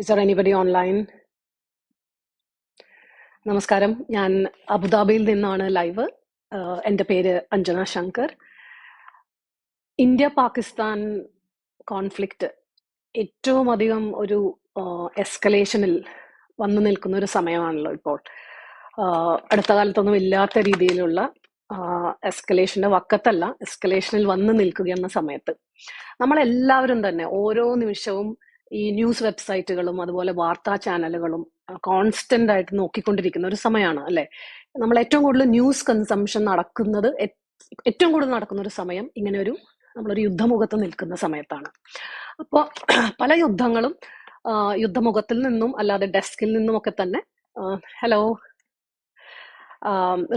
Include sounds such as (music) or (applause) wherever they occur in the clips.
Is there anybody online? നമസ്കാരം. ഞാൻ അബുദാബിയിൽ നിന്നാണ് ലൈവ്. എന്റെ പേര് അഞ്ജന ശങ്കർ. ഇന്ത്യ പാകിസ്ഥാൻ കോൺഫ്ലിക്റ്റ് ഏറ്റവും അധികം ഒരു എസ്കലേഷനിൽ വന്നു നിൽക്കുന്ന ഒരു സമയമാണല്ലോ ഇപ്പോൾ. അടുത്ത കാലത്തൊന്നും ഇല്ലാത്ത രീതിയിലുള്ള എസ്കലേഷന്റെ വക്കത്തല്ല എസ്കലേഷനിൽ വന്നു നിൽക്കുക എന്ന സമയത്ത്. നമ്മളെല്ലാവരും തന്നെ ഓരോ നിമിഷവും ഈ ന്യൂസ് വെബ്സൈറ്റുകളും അതുപോലെ വാർത്താ ചാനലുകളും കോൺസ്റ്റന്റ് ആയിട്ട് നോക്കിക്കൊണ്ടിരിക്കുന്ന ഒരു സമയമാണ് അല്ലെ? നമ്മൾ ഏറ്റവും കൂടുതൽ ന്യൂസ് കൺസംഷൻ നടക്കുന്നത് ഏറ്റവും കൂടുതൽ നടക്കുന്ന ഒരു സമയം ഇങ്ങനെ ഒരു നമ്മളൊരു യുദ്ധമുഖത്ത് നിൽക്കുന്ന സമയത്താണ്. അപ്പോൾ (clears throat) പല യുദ്ധങ്ങളും യുദ്ധമുഖത്തിൽ നിന്നും അല്ലാതെ ഡെസ്കിൽ നിന്നും ഒക്കെ തന്നെ ഹലോ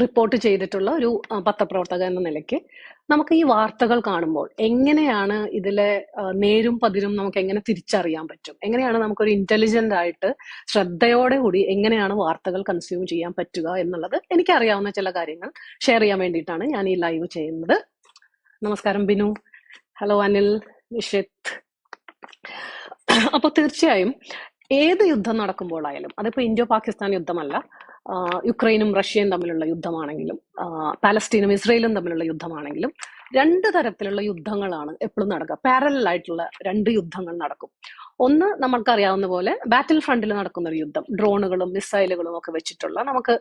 റിപ്പോർട്ട് ചെയ്തിട്ടുള്ള ഒരു പത്രപ്രവർത്തക എന്ന നിലയ്ക്ക് നമുക്ക് ഈ വാർത്തകൾ കാണുമ്പോൾ എങ്ങനെയാണ് ഇതിലെ നേരും പതിരും നമുക്ക് എങ്ങനെ തിരിച്ചറിയാൻ പറ്റും? എങ്ങനെയാണ് നമുക്കൊരു ഇന്റലിജന്റ് ആയിട്ട് ശ്രദ്ധയോടെ കൂടി എങ്ങനെയാണ് വാർത്തകൾ കൺസ്യൂം ചെയ്യാൻ പറ്റുക എന്നുള്ളത് എനിക്കറിയാവുന്ന ചില കാര്യങ്ങൾ ഷെയർ ചെയ്യാൻ വേണ്ടിയിട്ടാണ് ഞാൻ ഈ ലൈവ് ചെയ്യുന്നത്. നമസ്കാരം ബിനു. ഹലോ അനിൽ. നിഷിത്. അപ്പൊ തീർച്ചയായും ഏത് യുദ്ധം നടക്കുമ്പോഴായാലും അതിപ്പോ ഇന്ത്യ പാകിസ്ഥാൻ യുദ്ധമല്ല യുക്രൈനും റഷ്യയും തമ്മിലുള്ള യുദ്ധമാണെങ്കിലും പാലസ്തീനും ഇസ്രയേലും തമ്മിലുള്ള യുദ്ധമാണെങ്കിലും രണ്ട് തരത്തിലുള്ള യുദ്ധങ്ങളാണ് എപ്പോഴും നടക്കുക. പാരലൽ ആയിട്ടുള്ള രണ്ട് യുദ്ധങ്ങൾ നടക്കും. ഒന്ന് നമ്മൾക്കറിയാവുന്ന പോലെ ബാറ്റിൽ ഫ്രണ്ടിൽ നടക്കുന്ന ഒരു യുദ്ധം. ഡ്രോണുകളും മിസൈലുകളും ഒക്കെ വെച്ചിട്ടുള്ള നമുക്ക്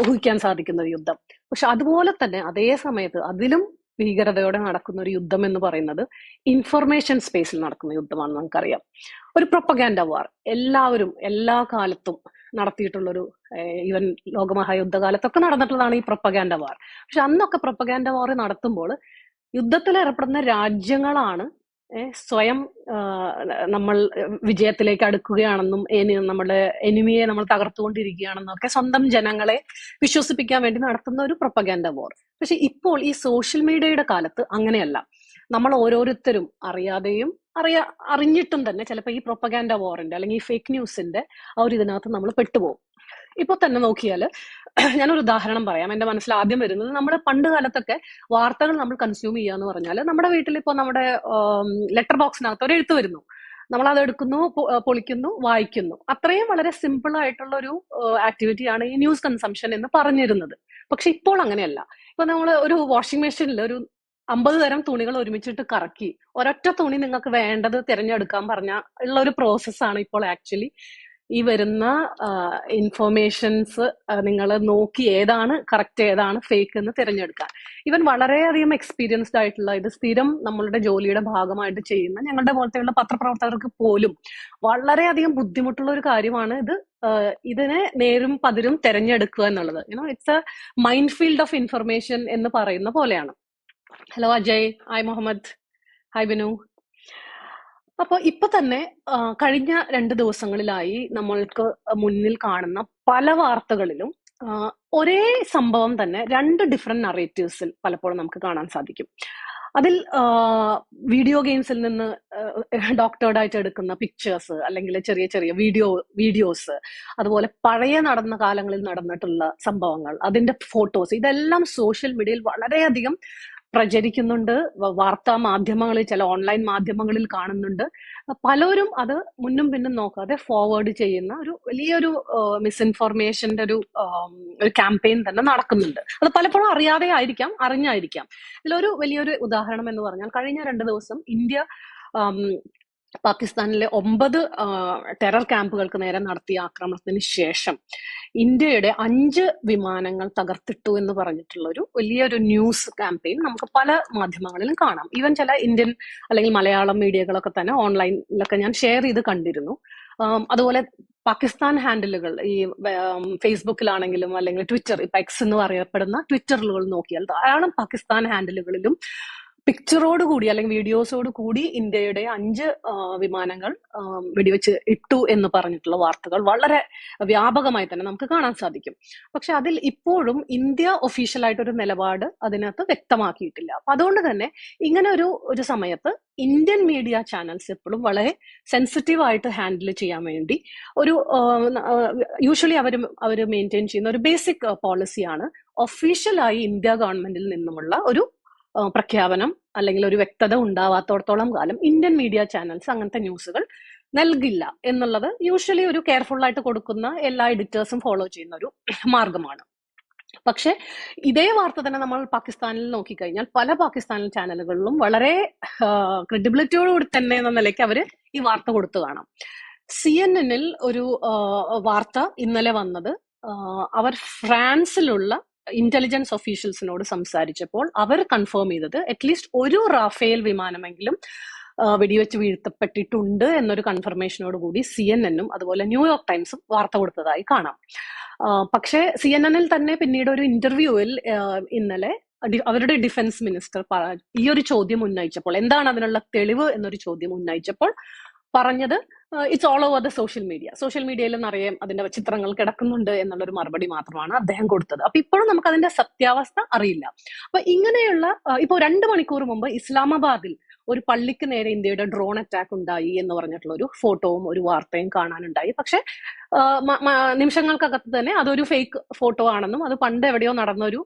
ഊഹിക്കാൻ സാധിക്കുന്ന ഒരു യുദ്ധം. പക്ഷെ അതുപോലെ തന്നെ അതേ സമയത്ത് അതിലും ഭീകരതയോടെ നടക്കുന്ന ഒരു യുദ്ധം എന്ന് പറയുന്നത് ഇൻഫർമേഷൻ സ്പേസിൽ നടക്കുന്ന യുദ്ധമാണെന്ന് നമുക്കറിയാം. ഒരു പ്രൊപ്പഗാൻഡ വാർ എല്ലാവരും എല്ലാ കാലത്തും നടത്തിയിട്ടുള്ളൊരു ഈവൻ ലോകമഹായുദ്ധകാലത്തൊക്കെ നടന്നിട്ടുള്ളതാണ് ഈ പ്രൊപ്പഗാൻഡ വാർ. പക്ഷെ അന്നൊക്കെ പ്രൊപ്പഗാൻഡ വാർ നടത്തുമ്പോൾ യുദ്ധത്തിൽ ഏർപ്പെടുന്ന രാജ്യങ്ങളാണ് സ്വയം നമ്മൾ വിജയത്തിലേക്ക് അടുക്കുകയാണെന്നും നമ്മുടെ എനിമിയെ നമ്മൾ തകർത്തുകൊണ്ടിരിക്കുകയാണെന്നും ഒക്കെ സ്വന്തം ജനങ്ങളെ വിശ്വസിപ്പിക്കാൻ വേണ്ടി നടത്തുന്ന ഒരു പ്രൊപ്പഗാൻഡ വാർ. പക്ഷെ ഇപ്പോൾ ഈ സോഷ്യൽ മീഡിയയുടെ കാലത്ത് അങ്ങനെയല്ല. നമ്മൾ ഓരോരുത്തരും അറിയാതെയും അറിയാ അറിഞ്ഞിട്ടും തന്നെ ചിലപ്പോൾ ഈ പ്രൊപ്പഗാൻഡ വാറിന്റെ അല്ലെങ്കിൽ ഈ ഫേക്ക് ന്യൂസിന്റെ ആ ഒരു ഇതിനകത്ത് നമ്മൾ പെട്ടുപോകും. ഇപ്പൊ തന്നെ നോക്കിയാൽ (clears throat) ഞാനൊരു ഉദാഹരണം പറയാം. എന്റെ മനസ്സിൽ ആദ്യം വരുന്നത് നമ്മുടെ പണ്ട് കാലത്തൊക്കെ വാർത്തകൾ നമ്മൾ കൺസ്യൂം ചെയ്യുക എന്ന് പറഞ്ഞാൽ നമ്മുടെ വീട്ടിൽ ഇപ്പോൾ നമ്മുടെ ലെറ്റർ ബോക്സിനകത്ത് ഒരു എഴുത്ത് വരുന്നു. നമ്മൾ അത് എടുക്കുന്നു പൊളിക്കുന്നു വായിക്കുന്നു. അത്രയും വളരെ സിമ്പിൾ ആയിട്ടുള്ള ഒരു ആക്ടിവിറ്റിയാണ് ഈ ന്യൂസ് കൺസംഷൻ എന്ന് പറഞ്ഞിരുന്നത്. പക്ഷെ ഇപ്പോൾ അങ്ങനെയല്ല. ഇപ്പൊ നമ്മൾ ഒരു വാഷിംഗ് മെഷീനിൽ ഒരു അമ്പത് തരം തുണികൾ ഒരുമിച്ചിട്ട് കറക്കി. ഒരൊറ്റ തുണി നിങ്ങൾക്ക് വേണ്ടത് തിരഞ്ഞെടുക്കാൻ പറഞ്ഞ ഉള്ള ഒരു പ്രോസസ്സാണ് ഇപ്പോൾ ആക്ച്വലി ഈ വരുന്ന ഇൻഫോർമേഷൻസ് നിങ്ങൾ നോക്കി ഏതാണ് കറക്റ്റ് ഏതാണ് ഫേക്ക് എന്ന് തിരഞ്ഞെടുക്കാൻ. ഇവൻ വളരെയധികം എക്സ്പീരിയൻസ്ഡ് ആയിട്ടുള്ള ഇത് സ്ഥിരം നമ്മളുടെ ജോലിയുടെ ഭാഗമായിട്ട് ചെയ്യുന്ന ഞങ്ങളുടെ പോലത്തെയുള്ള പത്രപ്രവർത്തകർക്ക് പോലും വളരെയധികം ബുദ്ധിമുട്ടുള്ള ഒരു കാര്യമാണ് ഇത് ഇതിനെ നേരും പതിരും തിരഞ്ഞെടുക്കുക എന്നുള്ളത്. You know it's a mind field of information എന്ന് പറയുന്ന പോലെയാണ്. Hello Ajay hi Muhammad hi Binu അപ്പൊ ഇപ്പൊ തന്നെ കഴിഞ്ഞ രണ്ട് ദിവസങ്ങളിലായി നമ്മൾക്ക് മുന്നിൽ കാണുന്ന പല വാർത്തകളിലും ഒരേ സംഭവം തന്നെ രണ്ട് ഡിഫറെന്റ് നറേറ്റീവ്സിൽ പലപ്പോഴും നമുക്ക് കാണാൻ സാധിക്കും. അതിൽ വീഡിയോ ഗെയിംസിൽ നിന്ന് ഡോക്ടേർഡ് ആയിട്ട് എടുക്കുന്ന പിക്ചേഴ്സ് അല്ലെങ്കിൽ ചെറിയ ചെറിയ വീഡിയോ വീഡിയോസ് അതുപോലെ പഴയ നടന്ന കാലങ്ങളിൽ നടന്നിട്ടുള്ള സംഭവങ്ങൾ അതിന്റെ ഫോട്ടോസ് ഇതെല്ലാം സോഷ്യൽ മീഡിയയിൽ വളരെയധികം പ്രചരിക്കുന്നുണ്ട്. വാർത്താ മാധ്യമങ്ങളിൽ ചില ഓൺലൈൻ മാധ്യമങ്ങളിൽ കാണുന്നുണ്ട്. പലരും അത് മുന്നും പിന്നും നോക്കാതെ ഫോർവേഡ് ചെയ്യുന്ന ഒരു വലിയൊരു മിസ്ഇൻഫോർമേഷന്റെ ഒരു ഒരു ക്യാമ്പയിൻ തന്നെ നടക്കുന്നുണ്ട്. അത് പലപ്പോഴും അറിയാതെ ആയിരിക്കാം അറിഞ്ഞായിരിക്കാം. ഇതിലൊരു വലിയൊരു ഉദാഹരണം എന്ന് പറഞ്ഞാൽ കഴിഞ്ഞ രണ്ട് ദിവസം ഇന്ത്യ പാകിസ്ഥാനിലെ ഒമ്പത് ടെറർ ക്യാമ്പുകൾക്ക് നേരെ നടത്തിയ ആക്രമണത്തിന് ശേഷം ഇന്ത്യയുടെ അഞ്ച് വിമാനങ്ങൾ തകർത്തിട്ടു എന്ന് പറഞ്ഞിട്ടുള്ള ഒരു വലിയൊരു ന്യൂസ് ക്യാമ്പയിൻ നമുക്ക് പല മാധ്യമങ്ങളിലും കാണാം. ഈവൻ ചില ഇന്ത്യൻ അല്ലെങ്കിൽ മലയാളം മീഡിയകളൊക്കെ തന്നെ ഓൺലൈനിലൊക്കെ ഞാൻ ഷെയർ ചെയ്ത് കണ്ടിരുന്നു. അതുപോലെ പാകിസ്ഥാൻ ഹാൻഡിലുകൾ ഈ ഫേസ്ബുക്കിലാണെങ്കിലും അല്ലെങ്കിൽ ട്വിറ്റർ ഇപ്പൊ എക്സ് എന്ന് പറയപ്പെടുന്ന ട്വിറ്ററുകൾ നോക്കിയാൽ ധാരാളം പാകിസ്ഥാൻ ഹാൻഡിലുകളിലും പിക്ചറോട് കൂടി അല്ലെങ്കിൽ വീഡിയോസോട് കൂടി ഇന്ത്യയുടെ അഞ്ച് വിമാനങ്ങൾ വെടിവെച്ച് ഇട്ടു എന്ന് പറഞ്ഞിട്ടുള്ള വാർത്തകൾ വളരെ വ്യാപകമായി തന്നെ നമുക്ക് കാണാൻ സാധിക്കും. പക്ഷെ അതിൽ ഇപ്പോഴും ഇന്ത്യ ഒഫീഷ്യലായിട്ട് ഒരു നിലപാട് അതിനകത്ത് വ്യക്തമാക്കിയിട്ടില്ല. അപ്പൊ അതുകൊണ്ട് തന്നെ ഇങ്ങനെ ഒരു ഒരു സമയത്ത് ഇന്ത്യൻ മീഡിയ ചാനൽസ് എപ്പോഴും വളരെ സെൻസിറ്റീവ് ആയിട്ട് ഹാൻഡിൽ ചെയ്യാൻ വേണ്ടി ഒരു യൂഷ്വലി അവർ അവർ മെയിന്റെയിൻ ചെയ്യുന്ന ഒരു ബേസിക് പോളിസിയാണ് ഒഫീഷ്യലായി ഇന്ത്യ ഗവൺമെന്റിൽ നിന്നുമുള്ള ഒരു പ്രഖ്യാപനം അല്ലെങ്കിൽ ഒരു വ്യക്തത ഉണ്ടാവാത്തോടത്തോളം കാലം ഇന്ത്യൻ മീഡിയ ചാനൽസ് അങ്ങനത്തെ ന്യൂസുകൾ നൽകില്ല എന്നുള്ളത് യൂഷ്വലി ഒരു കെയർഫുൾ ആയിട്ട് കൊടുക്കുന്ന എല്ലാ എഡിറ്റേഴ്സും ഫോളോ ചെയ്യുന്ന ഒരു മാർഗമാണ്. പക്ഷെ ഇതേ വാർത്ത തന്നെ നമ്മൾ പാകിസ്ഥാനിൽ നോക്കിക്കഴിഞ്ഞാൽ പല പാകിസ്ഥാനിൽ ചാനലുകളിലും വളരെ ക്രെഡിബിലിറ്റിയോടുകൂടി തന്നെ എന്ന നിലയ്ക്ക് അവർ ഈ വാർത്ത കൊടുത്തു കാണാം. സി എൻ എന്നിൽ ഒരു വാർത്ത ഇന്നലെ വന്നത് അവർ ഫ്രാൻസിലുള്ള ഇന്റലിജൻസ് ഒഫീഷ്യൽസിനോട് സംസാരിച്ചപ്പോൾ അവർ കൺഫേം ചെയ്തത് അറ്റ്ലീസ്റ്റ് ഒരു റാഫേൽ വിമാനമെങ്കിലും വെടിവെച്ച് വീഴ്ത്തപ്പെട്ടിട്ടുണ്ട് എന്നൊരു കൺഫർമേഷനോട് കൂടി സി എൻ എന്നും അതുപോലെ ന്യൂയോർക്ക് ടൈംസും വാർത്ത കൊടുത്തതായി കാണാം. പക്ഷേ സി എൻ എന്നിൽ തന്നെ പിന്നീട് ഒരു ഇന്റർവ്യൂവിൽ ഇന്നലെ അവരുടെ ഡിഫൻസ് മിനിസ്റ്റർ ഈ ഒരു ചോദ്യം ഉന്നയിച്ചപ്പോൾ എന്താണ് അതിനുള്ള തെളിവ് എന്നൊരു ചോദ്യം ഉന്നയിച്ചപ്പോൾ പറഞ്ഞത് it's all over the social media social മീഡിയയിൽ നിറയെ അതിന്റെ ചിത്രങ്ങൾ കിടക്കുന്നുണ്ട് എന്നുള്ളൊരു മറുപടി മാത്രമാണ് അദ്ദേഹം കൊടുത്തത്. അപ്പൊ ഇപ്പോഴും നമുക്ക് അതിന്റെ സത്യാവസ്ഥ അറിയില്ല. അപ്പൊ ഇങ്ങനെയുള്ള ആ, ഇപ്പോ രണ്ട് മണിക്കൂർ മുമ്പ് ഇസ്ലാമാബാദിൽ ഒരു പള്ളിക്ക് നേരെ ഇന്ത്യയുടെ ഡ്രോൺ അറ്റാക്ക് ഉണ്ടായി എന്ന് പറഞ്ഞിട്ടുള്ള ഒരു ഫോട്ടോവും ഒരു വാർത്തയും കാണാനുണ്ടായി. പക്ഷെ നിമിഷങ്ങൾക്കകത്ത് തന്നെ അതൊരു ഫേക്ക് ഫോട്ടോ ആണെന്നും അത് പണ്ട് എവിടെയോ നടന്ന ഒരു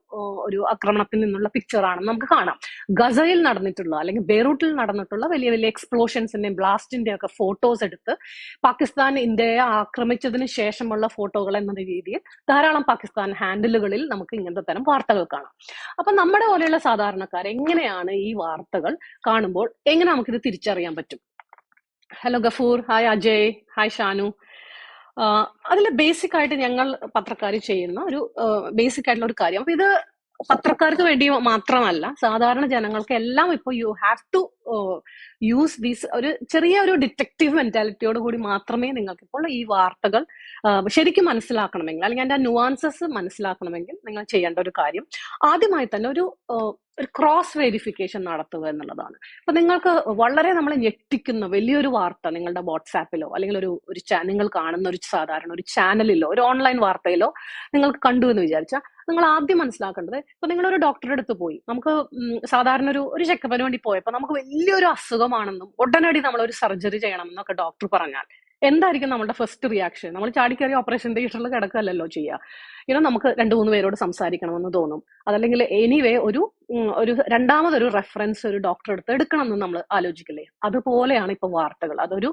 ഒരു ആക്രമണത്തിൽ നിന്നുള്ള പിക്ചർ ആണെന്നും നമുക്ക് കാണാം. ഗസയിൽ നടന്നിട്ടുള്ള അല്ലെങ്കിൽ ബെയ്റൂട്ടിൽ നടന്നിട്ടുള്ള വലിയ വലിയ എക്സ്പ്ലോഷൻസിന്റെയും ബ്ലാസ്റ്റിന്റെയും ഒക്കെ ഫോട്ടോസ് എടുത്ത് പാകിസ്ഥാൻ ഇന്ത്യയെ ആക്രമിച്ചതിന് ശേഷമുള്ള ഫോട്ടോകൾ എന്ന രീതിയിൽ ധാരാളം പാകിസ്ഥാൻ ഹാൻഡിലുകളിൽ നമുക്ക് ഇങ്ങനത്തെ തരം വാർത്തകൾ കാണാം. അപ്പൊ നമ്മുടെ പോലെയുള്ള സാധാരണക്കാർ എങ്ങനെയാണ് ഈ വാർത്തകൾ കാണുമ്പോൾ എങ്ങനെ നമുക്കിത് തിരിച്ചറിയാൻ പറ്റും? Hello Gafoor. Hi Ajay hi Shanu അതിൽ ബേസിക് ആയിട്ട് ഞങ്ങൾ പത്രക്കാർ ചെയ്യുന്ന ഒരു ബേസിക് ആയിട്ടുള്ള ഒരു കാര്യം. അപ്പൊ ഇത് പത്രക്കാർക്ക് വേണ്ടി മാത്രമല്ല സാധാരണ ജനങ്ങൾക്ക് എല്ലാം ഇപ്പോൾ you have to use these ഒരു ചെറിയ ഒരു ഡിറ്റക്റ്റീവ് മെന്റാലിറ്റിയോട് കൂടി മാത്രമേ നിങ്ങൾക്ക് ഇപ്പോൾ ഈ വാർത്തകൾ ശരിക്കും മനസ്സിലാക്കണമെങ്കിൽ അല്ലെങ്കിൽ അതിന്റെ നുവാൻസസ് മനസ്സിലാക്കണമെങ്കിൽ നിങ്ങൾ ചെയ്യേണ്ട ഒരു കാര്യം ആദ്യമായി തന്നെ ഒരു ഒരു ക്രോസ് വെരിഫിക്കേഷൻ നടത്തുക എന്നുള്ളതാണ്. അപ്പൊ നിങ്ങൾക്ക് വളരെ നമ്മൾ ഞെട്ടിക്കുന്ന വലിയൊരു വാർത്ത നിങ്ങളുടെ വാട്സാപ്പിലോ അല്ലെങ്കിൽ ഒരു ഒരു നിങ്ങൾ കാണുന്ന ഒരു സാധാരണ ഒരു ചാനലിലോ ഒരു ഓൺലൈൻ വാർത്തയിലോ നിങ്ങൾക്ക് കണ്ടു എന്ന് വിചാരിച്ചാൽ നിങ്ങൾ ആദ്യം മനസ്സിലാക്കേണ്ടത് ഇപ്പൊ നിങ്ങളൊരു ഡോക്ടറെ അടുത്ത് പോയി നമുക്ക് സാധാരണ ഒരു ഒരു ചെക്കപ്പിന് വേണ്ടി പോയപ്പോൾ നമുക്ക് വലിയൊരു അസുഖമാണെന്നും ഉടനടി നമ്മൾ ഒരു സർജറി ചെയ്യണമെന്നൊക്കെ ഡോക്ടർ പറഞ്ഞാൽ എന്തായിരിക്കും നമ്മുടെ ഫസ്റ്റ് റിയാക്ഷൻ നമ്മൾ ചാടിക്കേറി ഓപ്പറേഷൻ തിയേറ്ററിൽ കിടക്കുകയല്ലോ ചെയ്യുക. ഇനോ നമുക്ക് രണ്ടു മൂന്ന് പേരോട് സംസാരിക്കണമെന്ന് തോന്നും. അതല്ലെങ്കിൽ എനിവേ ഒരു ഒരു രണ്ടാമതൊരു റെഫറൻസ് ഒരു ഡോക്ടറെ അടുത്ത് എടുക്കണമെന്ന് നമ്മൾ ആലോചിക്കില്ലേ? അതുപോലെയാണ് ഇപ്പൊ വാർത്തകൾ. അതൊരു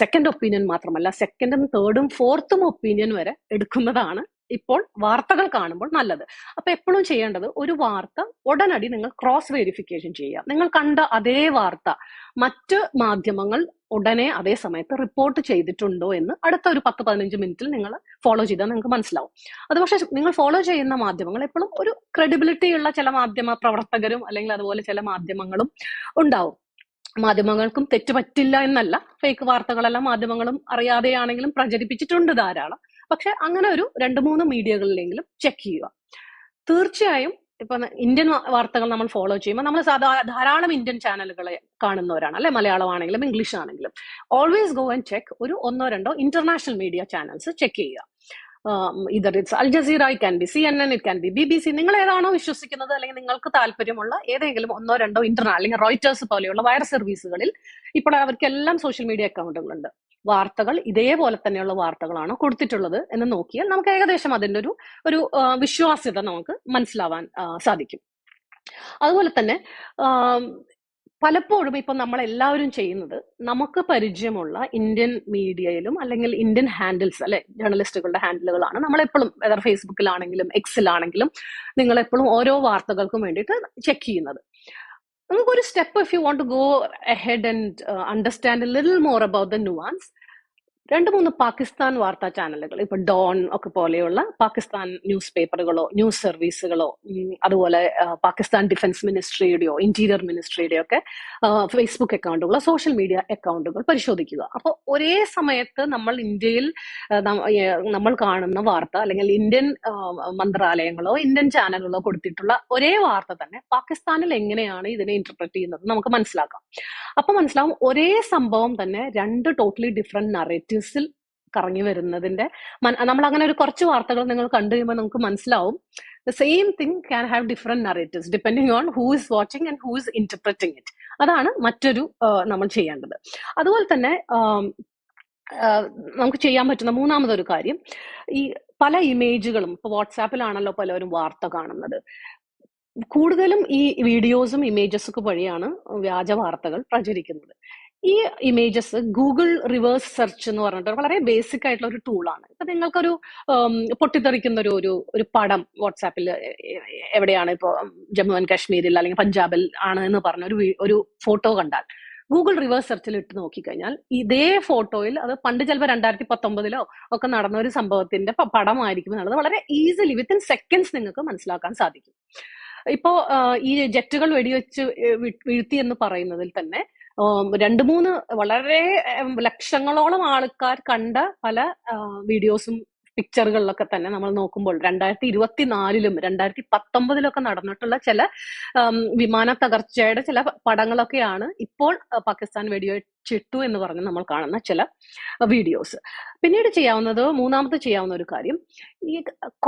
സെക്കൻഡ് ഒപ്പീനിയൻ മാത്രമല്ല സെക്കൻഡും തേർഡും ഫോർത്തും ഒപ്പീനിയൻ വരെ എടുക്കുന്നതാണ് ഇപ്പോൾ വാർത്തകൾ കാണുമ്പോൾ നല്ലത്. അപ്പൊ എപ്പോഴും ചെയ്യേണ്ടത് ഒരു വാർത്ത ഉടനടി നിങ്ങൾ ക്രോസ് വെരിഫിക്കേഷൻ ചെയ്യുക. നിങ്ങൾ കണ്ട അതേ വാർത്ത മറ്റ് മാധ്യമങ്ങൾ ഉടനെ അതേ സമയത്ത് റിപ്പോർട്ട് ചെയ്തിട്ടുണ്ടോ എന്ന് അടുത്ത ഒരു പത്ത് പതിനഞ്ച് മിനിറ്റിൽ നിങ്ങൾ ഫോളോ ചെയ്താൽ നിങ്ങൾക്ക് മനസ്സിലാവും. അത് പക്ഷേ നിങ്ങൾ ഫോളോ ചെയ്യുന്ന മാധ്യമങ്ങൾ എപ്പോഴും ഒരു ക്രെഡിബിലിറ്റി ഉള്ള ചില മാധ്യമ പ്രവർത്തകരും അല്ലെങ്കിൽ അതുപോലെ ചില മാധ്യമങ്ങളും ഉണ്ടാവും. മാധ്യമങ്ങൾക്കും തെറ്റ് പറ്റില്ല എന്നല്ല. ഫേക്ക് വാർത്തകളെല്ലാം മാധ്യമങ്ങളും അറിയാതെയാണെങ്കിലും പ്രചരിപ്പിച്ചിട്ടുണ്ട് ധാരാളം. പക്ഷെ അങ്ങനെ ഒരു രണ്ട് മൂന്ന് മീഡിയകളിലെങ്കിലും ചെക്ക് ചെയ്യുക. തീർച്ചയായും ഇപ്പൊ ഇന്ത്യൻ വാർത്തകൾ നമ്മൾ ഫോളോ ചെയ്യുമ്പോൾ നമ്മൾ സാധാ ധാരാളം ഇന്ത്യൻ ചാനലുകളെ കാണുന്നവരാണ്. അല്ലെ? മലയാളം ആണെങ്കിലും ഇംഗ്ലീഷ് ആണെങ്കിലും ഓൾവേസ് ഗോ ആൻഡ് ചെക്ക് ഒരു ഒന്നോ രണ്ടോ ഇന്റർനാഷണൽ മീഡിയ ചാനൽസ് ചെക്ക് ചെയ്യുക. Either it's Al Jazeera it can be C N N it can be B B B നിങ്ങൾ ഏതാണോ വിശ്വസിക്കുന്നത് അല്ലെങ്കിൽ നിങ്ങൾക്ക് താല്പര്യമുള്ള ഏതെങ്കിലും ഒന്നോ രണ്ടോ ഇന്റർനാ അല്ലെങ്കിൽ റോയിറ്റേഴ്സ് പോലെയുള്ള വയർ സർവീസുകളിൽ ഇപ്പോൾ അവർക്കെല്ലാം സോഷ്യൽ മീഡിയ അക്കൗണ്ടുകളുണ്ട് വാർത്തകൾ ഇതേപോലെ തന്നെയുള്ള വാർത്തകളാണ് കൊടുത്തിട്ടുള്ളത് എന്ന് നോക്കിയാൽ നമുക്ക് ഏകദേശം അതിന്റെ ഒരു ഒരു വിശ്വാസ്യത നമുക്ക് മനസ്സിലാവാൻ സാധിക്കും. അതുപോലെ തന്നെ പലപ്പോഴും ഇപ്പൊ നമ്മൾ എല്ലാവരും ചെയ്യുന്നത് നമുക്ക് പരിചയമുള്ള ഇന്ത്യൻ മീഡിയയിലും അല്ലെങ്കിൽ ഇന്ത്യൻ ഹാൻഡിൽസ് അല്ലെ ജേർണലിസ്റ്റുകളുടെ ഹാൻഡിലുകളാണ് നമ്മൾ എപ്പോഴും ഫേസ്ബുക്കിലാണെങ്കിലും എക്സിലാണെങ്കിലും നിങ്ങൾ എപ്പോഴും ഓരോ വാർത്തകൾക്കും വേണ്ടിയിട്ട് ചെക്ക് ചെയ്യുന്നത്. നമുക്കൊരു step if you want to go ahead and understand little more about the nuance രണ്ട് മൂന്ന് പാകിസ്ഥാൻ വാർത്താ ചാനലുകൾ ഇപ്പൊ ഡോൺ ഒക്കെ പോലെയുള്ള പാകിസ്ഥാൻ ന്യൂസ് പേപ്പറുകളോ ന്യൂസ് സർവീസുകളോ അതുപോലെ പാകിസ്ഥാൻ ഡിഫൻസ് മിനിസ്ട്രിയുടെയോ ഇന്റീരിയർ മിനിസ്ട്രിയുടെയോ ഒക്കെ ഫേസ്ബുക്ക് അക്കൗണ്ടുകളോ സോഷ്യൽ മീഡിയ അക്കൗണ്ടുകൾ പരിശോധിക്കുക. അപ്പോൾ ഒരേ സമയത്ത് നമ്മൾ ഇന്ത്യയിൽ നമ്മൾ കാണുന്ന വാർത്ത അല്ലെങ്കിൽ ഇന്ത്യൻ മന്ത്രാലയങ്ങളോ ഇന്ത്യൻ ചാനലുകളോ കൊടുത്തിട്ടുള്ള ഒരേ വാർത്ത തന്നെ പാകിസ്ഥാനിൽ എങ്ങനെയാണ് ഇതിനെ ഇന്റർപ്രറ്റ് ചെയ്യുന്നത് നമുക്ക് മനസ്സിലാക്കാം. അപ്പൊ മനസ്സിലാവും ഒരേ സംഭവം തന്നെ രണ്ട് ടോട്ടലി ഡിഫറെന്റ് നറേറ്റീവ്സിൽ കറങ്ങി വരുന്നതിന്റെ നമ്മൾ അങ്ങനെ ഒരു കുറച്ച് വാർത്തകൾ നിങ്ങൾ കണ്ടു കഴിയുമ്പോൾ നമുക്ക് മനസ്സിലാവും. The same thing can have different narratives depending on who is watching and who is interpreting it അതാണ് മറ്റൊരു നമ്മൾ ചെയ്യേണ്ടത്. അതുപോലെ തന്നെ നമുക്ക് ചെയ്യാൻ പറ്റുന്ന മൂന്നാമതൊരു കാര്യം ഈ പല ഇമേജുകളും ഇപ്പൊ വാട്സാപ്പിലാണല്ലോ പലരും വാർത്ത കാണുന്നത്. കൂടുതലും ഈ വീഡിയോസും ഇമേജസും ഒക്കെ വഴിയാണ് വ്യാജ വാർത്തകൾ പ്രചരിക്കുന്നത്. ഈ ഇമേജസ് ഗൂഗിൾ റിവേഴ്സ് സെർച്ച് എന്ന് പറഞ്ഞിട്ട് വളരെ ബേസിക് ആയിട്ടുള്ള ഒരു ടൂളാണ് ഇപ്പൊ നിങ്ങൾക്കൊരു പൊട്ടിത്തെറിക്കുന്ന ഒരു ഒരു ഒരു പടം വാട്സാപ്പിൽ എവിടെയാണ് ഇപ്പോൾ ജമ്മു ആൻഡ് കാശ്മീരിൽ അല്ലെങ്കിൽ പഞ്ചാബിൽ ആണ് എന്ന് പറഞ്ഞ ഒരു ഒരു ഫോട്ടോ കണ്ടാൽ ഗൂഗിൾ റിവേഴ്സ് സെർച്ചിൽ ഇട്ട് നോക്കിക്കഴിഞ്ഞാൽ ഇതേ ഫോട്ടോയിൽ അത് പണ്ട് ചിലപ്പോൾ രണ്ടായിരത്തി പത്തൊമ്പതിലോ ഒക്കെ നടന്ന ഒരു സംഭവത്തിന്റെ പടമായിരിക്കും എന്നുള്ളത് വളരെ ഈസിലി വിത്തിൻ സെക്കൻഡ്സ് നിങ്ങൾക്ക് മനസ്സിലാക്കാൻ സാധിക്കും. ഇപ്പോ ഈ ജെറ്റുകൾ വെടിവെച്ച് വീഴ്ത്തി എന്ന് പറയുന്നതിൽ തന്നെ രണ്ട് മൂന്ന് വളരെ ലക്ഷങ്ങളോളം ആൾക്കാർ കണ്ട പല വീഡിയോസും പിക്ചറുകളിലൊക്കെ തന്നെ നമ്മൾ നോക്കുമ്പോൾ രണ്ടായിരത്തി ഇരുപത്തിനാലിലും രണ്ടായിരത്തി പത്തൊമ്പതിലൊക്കെ നടന്നിട്ടുള്ള ചില വിമാന തകർച്ചയുടെ ചില പടങ്ങളൊക്കെയാണ് ഇപ്പോൾ പാകിസ്ഥാൻ പാകിസ്ഥാൻ ചിട്ടു എന്ന് പറഞ്ഞ് നമ്മൾ കാണുന്ന ചില വീഡിയോസ്. പിന്നീട് ചെയ്യാവുന്നത് മൂന്നാമത് ചെയ്യാവുന്ന ഒരു കാര്യം ഈ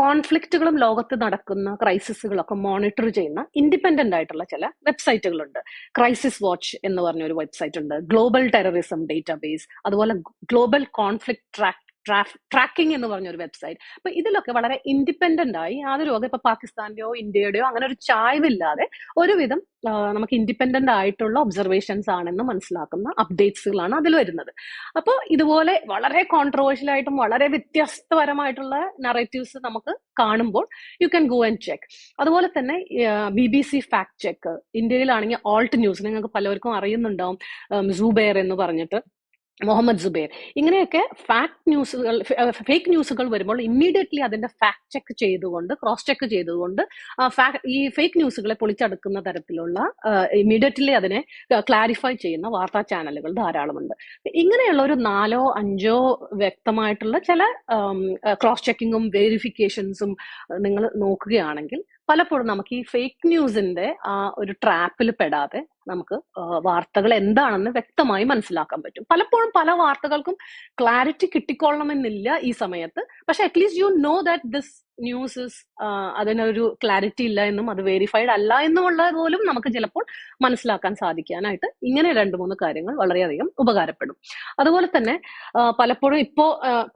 കോൺഫ്ലിക്റ്റുകളും ലോകത്ത് നടക്കുന്ന ക്രൈസിസുകളൊക്കെ മോണിറ്റർ ചെയ്യുന്ന ഇൻഡിപെൻഡന്റ് ആയിട്ടുള്ള ചില വെബ്സൈറ്റുകളുണ്ട്. ക്രൈസിസ് വാച്ച് എന്ന് പറഞ്ഞ ഒരു വെബ്സൈറ്റ് ഉണ്ട് ഗ്ലോബൽ ടെററിസം ഡേറ്റാബേസ് അതുപോലെ ഗ്ലോബൽ കോൺഫ്ലിക്ട് ട്രാക്ക് ട്രാക്കിംഗ് എന്ന് പറഞ്ഞ ഒരു വെബ്സൈറ്റ് അപ്പൊ ഇതിലൊക്കെ വളരെ ഇൻഡിപെൻഡന്റ് ആയി യാതൊരു വക ഇപ്പൊ പാകിസ്ഥാന്റെയോ ഇന്ത്യയുടെയോ അങ്ങനെ ഒരു ചായവില്ലാതെ ഒരുവിധം നമുക്ക് ഇൻഡിപെൻഡന്റ് ആയിട്ടുള്ള ഒബ്സർവേഷൻസ് ആണെന്ന് മനസ്സിലാക്കുന്ന അപ്ഡേറ്റ്സുകളാണ് അതിൽ വരുന്നത്. അപ്പോൾ ഇതുപോലെ വളരെ കോൺട്രവേഴ്ഷ്യൽ ആയിട്ടും വളരെ വ്യത്യസ്തപരമായിട്ടുള്ള നറേറ്റീവ്സ് നമുക്ക് കാണുമ്പോൾ you can go and check അതുപോലെ തന്നെ B B C fact check ഇന്ത്യയിലാണെങ്കിൽ Alt News നിങ്ങൾക്ക് പലർക്കും അറിയുന്നുണ്ടാവും. സൂബെയർ എന്ന് പറഞ്ഞിട്ട്. മുഹമ്മദ് സുബൈർ. ഇങ്ങനെയൊക്കെ ഫാക്ട് ന്യൂസുകൾ ഫേക്ക് ന്യൂസുകൾ വരുമ്പോൾ ഇമ്മീഡിയറ്റ്ലി അതിന്റെ ഫാക്ട് ചെക്ക് ചെയ്തുകൊണ്ട് ക്രോസ് ചെക്ക് ചെയ്തുകൊണ്ട് ഈ ഫേക്ക് ന്യൂസുകളെ പൊളിച്ചടുക്കുന്ന തരത്തിലുള്ള ഇമ്മീഡിയറ്റ്ലി അതിനെ ക്ലാരിഫൈ ചെയ്യുന്ന വാർത്താ ചാനലുകൾ ധാരാളമുണ്ട്. ഇങ്ങനെയുള്ള ഒരു നാലോ അഞ്ചോ വ്യക്തമായിട്ടുള്ള ചില ക്രോസ് ചെക്കിങ്ങും വെരിഫിക്കേഷൻസും നിങ്ങൾ നോക്കുകയാണെങ്കിൽ പലപ്പോഴും നമുക്ക് ഈ ഫേക്ക് ന്യൂസിന്റെ ആ ഒരു ട്രാപ്പിൽ പെടാതെ നമുക്ക് വാർത്തകൾ എന്താണെന്ന് വ്യക്തമായി മനസ്സിലാക്കാൻ പറ്റും. പലപ്പോഴും പല വാർത്തകൾക്കും ക്ലാരിറ്റി കിട്ടിക്കൊള്ളണമെന്നില്ല ഈ സമയത്ത്. പക്ഷെ at least you know that this news is അതിനൊരു ക്ലാരിറ്റി ഇല്ല എന്നും അത് വെരിഫൈഡ് അല്ല എന്നുള്ളത് പോലും നമുക്ക് ചിലപ്പോൾ മനസ്സിലാക്കാൻ സാധിക്കാനായിട്ട് ഇങ്ങനെ രണ്ട് മൂന്ന് കാര്യങ്ങൾ വളരെയധികം ഉപകാരപ്പെടും. അതുപോലെ തന്നെ പലപ്പോഴും ഇപ്പോ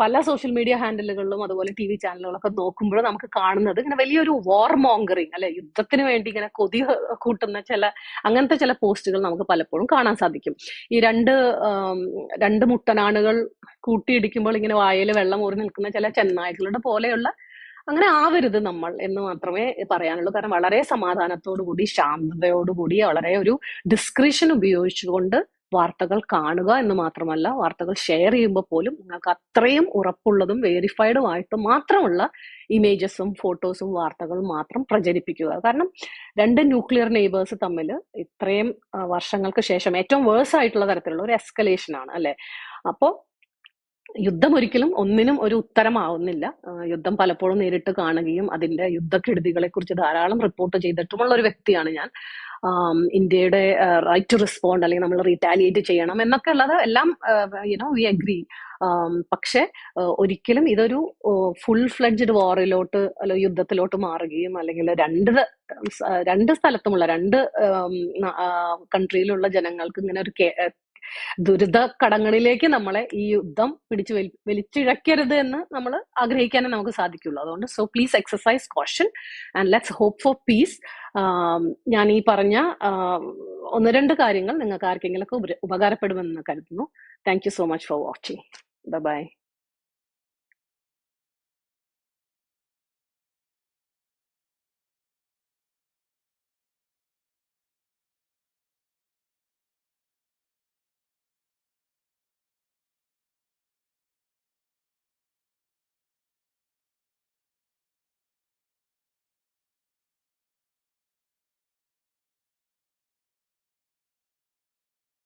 പല സോഷ്യൽ മീഡിയ ഹാൻഡിലുകളിലും അതുപോലെ ടി വി ചാനലുകളൊക്കെ നോക്കുമ്പോൾ നമുക്ക് കാണുന്നത് ഇങ്ങനെ വലിയൊരു വാർ മോങ്കറിങ് അല്ലെ യുദ്ധത്തിന് വേണ്ടി ഇങ്ങനെ കൊതി കൂട്ടുന്ന ചില അങ്ങനത്തെ ചില പോസ്റ്റുകൾ നമുക്ക് പലപ്പോഴും കാണാൻ സാധിക്കും. ഈ രണ്ട് രണ്ട് മുട്ടനാടുകൾ കൂട്ടിയിടിക്കുമ്പോൾ ഇങ്ങനെ വായിൽ വെള്ളം ഊറി നിൽക്കുന്ന ചില ചെന്നായ്ക്കളുടെ പോലെയുള്ള അങ്ങനെ ആവരുത് നമ്മൾ എന്ന് മാത്രമേ പറയാനുള്ളൂ. കാരണം വളരെ സമാധാനത്തോടുകൂടി ശാന്തതയോടുകൂടി വളരെ ഒരു ഡിസ്ക്രിപ്ഷൻ ഉപയോഗിച്ചുകൊണ്ട് വാർത്തകൾ കാണുക എന്ന് മാത്രമല്ല വാർത്തകൾ ഷെയർ ചെയ്യുമ്പോൾ പോലും നിങ്ങൾക്ക് അത്രയും ഉറപ്പുള്ളതും വെരിഫൈഡുമായിട്ട് മാത്രമുള്ള ഇമേജസും ഫോട്ടോസും വാർത്തകളും മാത്രം പ്രചരിപ്പിക്കുക. കാരണം രണ്ട് ന്യൂക്ലിയർ നെയ്ബേഴ്സ് തമ്മിൽ ഇത്രയും വർഷങ്ങൾക്ക് ശേഷം ഏറ്റവും വേഴ്സ് ആയിട്ടുള്ള തരത്തിലുള്ള ഒരു എസ്കലേഷൻ ആണ് അല്ലെ? അപ്പോൾ യുദ്ധം ഒരിക്കലും ഒന്നിനും ഒരു ഉത്തരമാവുന്നില്ല. യുദ്ധം പലപ്പോഴും നേരിട്ട് കാണുകയും അതിന്റെ യുദ്ധക്കെടുതികളെ കുറിച്ച് ധാരാളം റിപ്പോർട്ട് ചെയ്തിട്ടുമുള്ള ഒരു വ്യക്തിയാണ് ഞാൻ. ഇന്ത്യയുടെ റൈറ്റ് ടു റെസ്പോണ്ട് അല്ലെങ്കിൽ നമ്മൾ റീറ്റാലിയേറ്റ് ചെയ്യണം എന്നൊക്കെ ഉള്ളത് എല്ലാം യുനോ വി അഗ്രി പക്ഷെ ഒരിക്കലും ഇതൊരു ഫുൾ ഫ്ലഡ്ജഡ് വാറിലോട്ട് അല്ല യുദ്ധത്തിലോട്ട് മാറുകയും അല്ലെങ്കിൽ രണ്ട് രണ്ട് സ്ഥലത്തുമുള്ള രണ്ട് കൺട്രിയിലുള്ള ജനങ്ങൾക്ക് ഇങ്ങനെ ഒരു ദുരിത കടങ്ങളിലേക്ക് നമ്മളെ ഈ യുദ്ധം പിടിച്ചു വലി വലിച്ചിഴക്കരുത് എന്ന് നമ്മൾ ആഗ്രഹിക്കാനേ നമുക്ക് സാധിക്കുള്ളൂ. അതുകൊണ്ട് so please exercise caution and let's hope for peace ഞാൻ ഈ പറഞ്ഞ ഒന്ന് രണ്ട് കാര്യങ്ങൾ നിങ്ങൾക്ക് ആർക്കെങ്കിലൊക്കെ ഉപകാരപ്പെടുമെന്ന് കരുതുന്നു. Thank you so much for watching bye